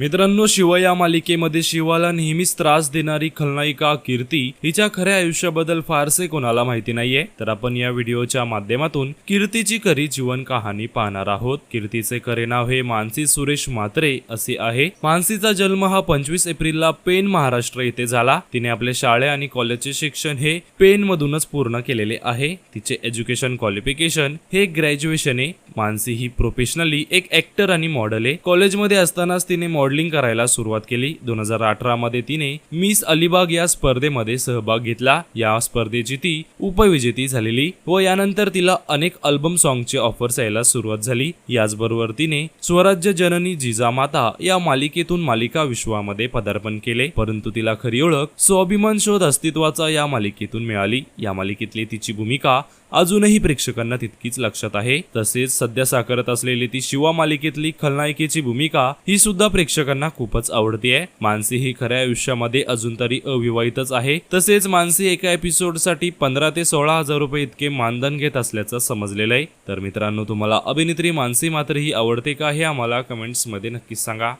मित्रांनो शिव या मालिकेमध्ये शिवाला नेहमीच त्रास देणारी खलनायिका कीर्ती हिच्या खऱ्या आयुष्याबद्दल फारसे कोणाला माहिती नाहीये. तर आपण या व्हिडिओच्या माध्यमातून कीर्तीची खरी जीवन कहाणी पाहणार आहोत. कीर्तीचे खरे नाव हे मानसी सुरेश म्हात्रे असे आहे. मानसीचा जन्म हा पंचवीस एप्रिलला पेन महाराष्ट्र येथे झाला. तिने आपले शाळे आणि कॉलेजचे शिक्षण हे पेन मधूनच पूर्ण केलेले आहे. तिचे एज्युकेशन क्वालिफिकेशन हे ग्रॅज्युएशन. आहे मानसी ही प्रोफेशनली एक ऍक्टर आणि मॉडेल आहे. कॉलेजमध्ये असतानाच तिने मॉडेलिंग करायला सुरुवात केली. दोन हजार अठरा मध्ये तिने मिस अलिबाग या स्पर्धेमध्ये सहभाग घेतला. या स्पर्धेची ती उपविजेती झालेली व यानंतर तिला अनेक अल्बम सॉंगचे ऑफर्स यायला सुरुवात झाली. याचबरोबर तिने स्वराज्य जननी जिजामाता या मालिकेतून मालिका विश्वामध्ये पदार्पण केले. परंतु तिला खरी ओळख स्वाभिमान शोध अस्तित्वाचा या मालिकेतून मिळाली. या मालिकेतली तिची भूमिका अजूनही प्रेक्षकांना तितकीच लक्षात आहे. तसेच सध्या साकारत असलेली ती शिवा मालिकेतली खलनायिकेची भूमिका ही सुद्धा प्रेक्षक प्रेक्षकांना खूपच आवडतीये मानसी ही खऱ्या आयुष्यामध्ये अजून तरी अविवाहितच आहे. तसेच मानसी एका एपिसोडसाठी पंधरा ते सोळा हजार रुपये इतके मानधन घेत असल्याचं समजलेलं आहे. तर मित्रांनो तुम्हाला अभिनेत्री मानसी मात्र ही आवडते का हे आम्हाला कमेंट्समध्ये नक्कीच सांगा.